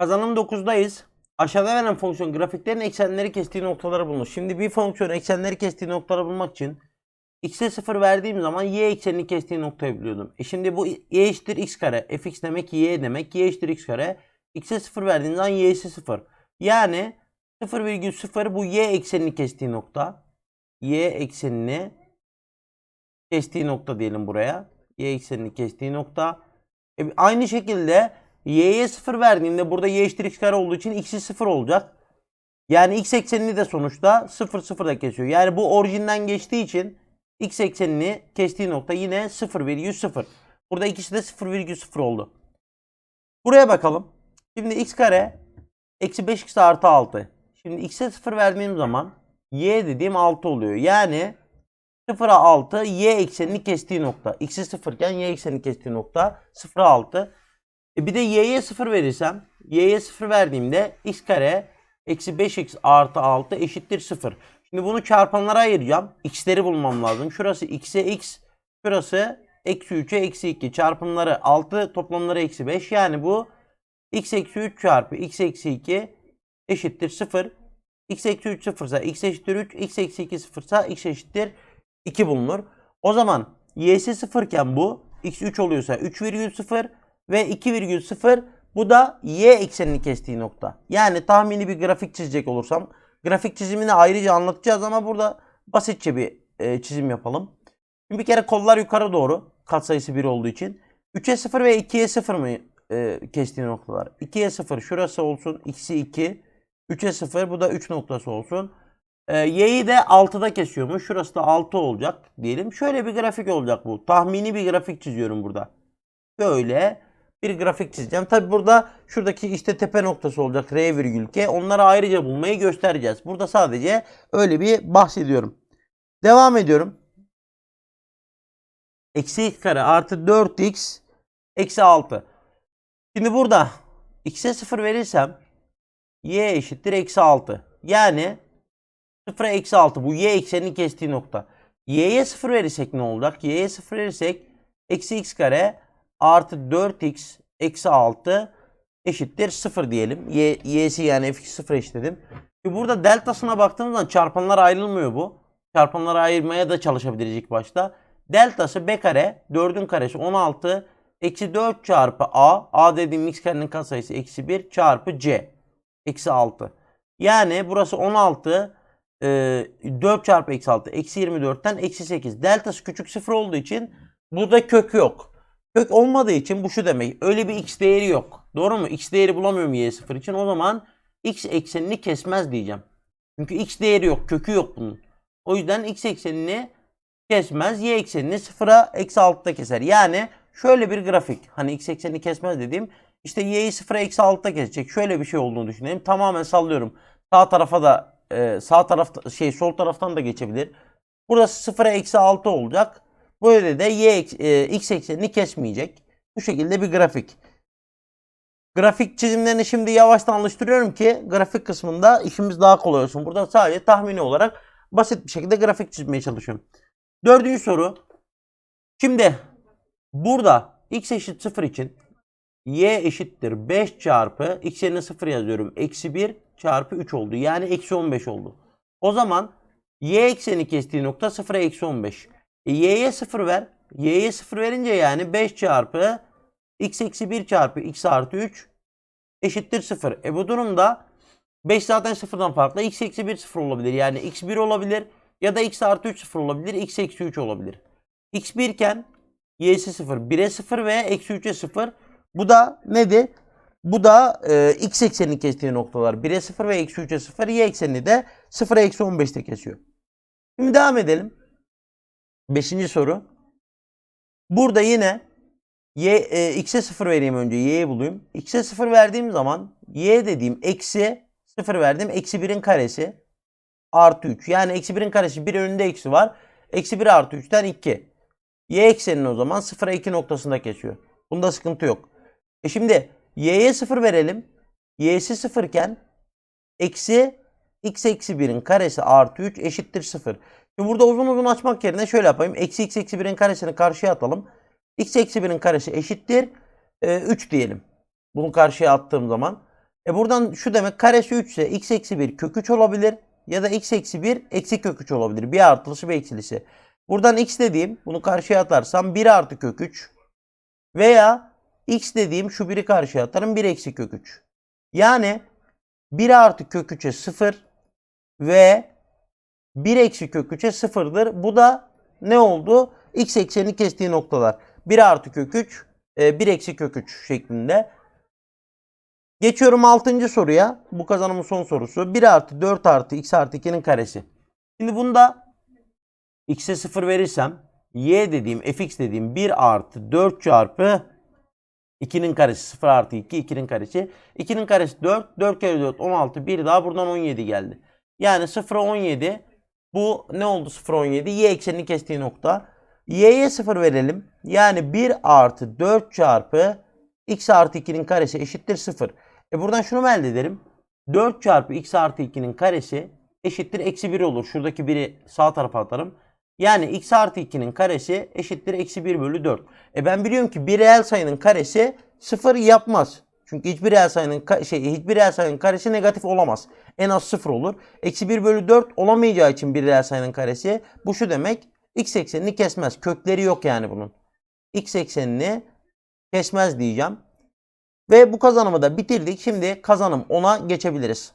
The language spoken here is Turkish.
Kazanım 9'dayız. Aşağıda verilen fonksiyon grafiklerin eksenleri kestiği noktaları bulunur. Şimdi bir fonksiyon eksenleri kestiği noktaları bulmak için x'e 0 verdiğim zaman y eksenini kestiği noktayı biliyordum. E şimdi bu y eşittir x kare. fx demek y demek. y eşittir x kare. x'e 0 verdiğim zaman y'si 0. Yani 0,0 bu y eksenini kestiği nokta. y eksenini kestiği nokta diyelim buraya. Y eksenini kestiği nokta. E, aynı şekilde y'ye 0 verdiğimde burada y eşittir x kare olduğu için x'i 0 olacak. Yani x eksenini de sonuçta 0 0 da kesiyor. Yani bu orijinden geçtiği için x eksenini kestiği nokta yine 0,0. Burada ikisi de 0,0 oldu. Buraya bakalım. Şimdi x kare eksi 5x artı 6. Şimdi x'e 0 verdiğim zaman y dediğim 6 oluyor. Yani 0'a 6 y eksenini kestiği nokta. X'i 0 iken y eksenini kestiği nokta 0'a 6. E bir de y'ye 0 verirsem y'ye 0 verdiğimde x kare eksi 5x artı 6 eşittir 0. Şimdi bunu çarpanlara ayıracağım. x'leri bulmam lazım. Şurası x'e x. Şurası eksi 3'e eksi 2. Çarpımları 6 toplamları eksi 5. Yani bu x eksi 3 çarpı x eksi 2 eşittir 0. x eksi 3 0 ise x eşittir 3. x eksi 2 0 ise x eşittir 2 bulunur. O zaman y'si 0 iken bu x 3 oluyorsa 3,0 ve 2,0 bu da y eksenini kestiği nokta. Yani tahmini bir grafik çizecek olursam grafik çizimini ayrıca anlatacağız ama burada basitçe bir e, çizim yapalım. Şimdi bir kere kollar yukarı doğru katsayısı 1 olduğu için 3'e 0 ve 2'ye 0 mı e, kestiği noktalar? 2'ye 0 şurası olsun. x'i 2. 3'e 0 bu da 3 noktası olsun. E, y'yi de 6'da kesiyormuş. Şurası da 6 olacak diyelim. Şöyle bir grafik olacak bu. Tahmini bir grafik çiziyorum burada. Böyle bir grafik çizeceğim. Tabi burada şuradaki işte tepe noktası olacak. R virgül K. Onları ayrıca bulmayı göstereceğiz. Burada sadece öyle bir bahsediyorum. Devam ediyorum. Eksi x kare artı 4x eksi 6. Şimdi burada x'e 0 verirsem y eşittir eksi 6. Yani 0'a eksi 6 bu y eksenini kestiği nokta. y'ye 0 verirsek ne olacak? y'ye 0 verirsek eksi x kare artı 4x eksi 6 eşittir 0 diyelim. Y, y'si yani f2 0 eşitledim. Şimdi burada deltasına baktığımız zaman çarpanlar ayrılmıyor bu. Çarpanları ayırmaya da çalışabiliriz ilk başta. Deltası b kare 4'ün karesi 16 eksi 4 çarpı a. a dediğim x karenin katsayısı eksi 1 çarpı c. Eksi 6. Yani burası 16 e, 4 çarpı eksi 6 eksi 24'ten eksi 8. Deltası küçük 0 olduğu için burada kök yok. Kök olmadığı için bu şu demek. Öyle bir x değeri yok. Doğru mu? X değeri bulamıyorum y sıfır için. O zaman x eksenini kesmez diyeceğim. Çünkü x değeri yok. Kökü yok bunun. O yüzden x eksenini kesmez. Y eksenini sıfıra eksi 6'da keser. Yani şöyle bir grafik. Hani x eksenini kesmez dediğim. işte y'yi sıfıra eksi 6'da kesecek. Şöyle bir şey olduğunu düşünelim. Tamamen sallıyorum. Sağ tarafa da e, sağ tarafta şey sol taraftan da geçebilir. Burası sıfıra eksi 6 olacak. Böyle de y e, x eksenini kesmeyecek. Bu şekilde bir grafik. Grafik çizimlerini şimdi yavaştan alıştırıyorum ki grafik kısmında işimiz daha kolay olsun. Burada sadece tahmini olarak basit bir şekilde grafik çizmeye çalışıyorum. Dördüncü soru. Şimdi burada x eşit 0 için y eşittir 5 çarpı x yerine 0 yazıyorum. Eksi 1 çarpı 3 oldu. Yani eksi 15 oldu. O zaman y ekseni kestiği nokta 0'a eksi 15. E, y'ye 0 ver. Y'ye 0 verince yani 5 çarpı x eksi 1 çarpı x artı 3 eşittir 0. E bu durumda 5 zaten 0'dan farklı. x eksi 1 0 olabilir. Yani x 1 olabilir. Ya da x artı 3 0 olabilir. x eksi 3 olabilir. x 1 iken y'si 0. 1'e 0 ve eksi 3'e 0. Bu da nedir? Bu da e, x eksenini kestiği noktalar. 1'e 0 ve eksi 3'e 0. Y eksenini de 0'a eksi 15'te kesiyor. Şimdi devam edelim. Beşinci soru. Burada yine y, e, x'e 0 vereyim önce. y'yi bulayım. x'e 0 verdiğim zaman y dediğim eksi 0 verdim. Eksi 1'in karesi artı 3. Yani eksi 1'in karesi bir önünde eksi var. Eksi 1 artı 3'ten 2. y eksenini o zaman 0'a 2 noktasında kesiyor. Bunda sıkıntı yok. E şimdi y'ye 0 verelim. y'si 0 iken eksi x eksi 1'in karesi artı 3 eşittir 0. Şimdi burada uzun uzun açmak yerine şöyle yapayım. Eksi x eksi 1'in karesini karşıya atalım. x eksi 1'in karesi eşittir. E, 3 diyelim. Bunu karşıya attığım zaman. E buradan şu demek karesi 3 ise x eksi 1 kök 3 olabilir. Ya da x eksi 1 eksi kök 3 olabilir. Bir artılısı bir eksilisi. Buradan x dediğim bunu karşıya atarsam 1 artı kök 3. Veya x dediğim şu 1'i karşıya atarım 1 eksi kök 3. Yani 1 artı kök 3'e 0 ve 1 eksi kök 3'e 0'dır. Bu da ne oldu? X eksenini kestiği noktalar. 1 artı kök 3, 1 eksi kök 3 şeklinde. Geçiyorum 6. soruya. Bu kazanımın son sorusu. 1 artı 4 artı x artı 2'nin karesi. Şimdi bunda x'e 0 verirsem y dediğim fx dediğim 1 artı 4 çarpı 2'nin karesi 0 artı 2 2'nin karesi. 2'nin karesi 4. 4 kere 4 16. Bir daha buradan 17 geldi. Yani 0'a 17. Bu ne oldu 0'a 17? Y eksenini kestiği nokta. Y'ye 0 verelim. Yani 1 artı 4 çarpı x artı 2'nin karesi eşittir 0. E buradan şunu elde ederim? 4 çarpı x artı 2'nin karesi eşittir eksi 1 olur. Şuradaki 1'i sağ tarafa atarım. Yani x artı 2'nin karesi eşittir eksi 1 bölü 4. E ben biliyorum ki bir reel sayının karesi 0 yapmaz. Çünkü hiçbir reel sayının şey hiçbir reel sayının karesi negatif olamaz. En az 0 olur. Eksi 1 bölü 4 olamayacağı için bir reel sayının karesi. Bu şu demek x eksenini kesmez. Kökleri yok yani bunun. x eksenini kesmez diyeceğim. Ve bu kazanımı da bitirdik. Şimdi kazanım 10'a geçebiliriz.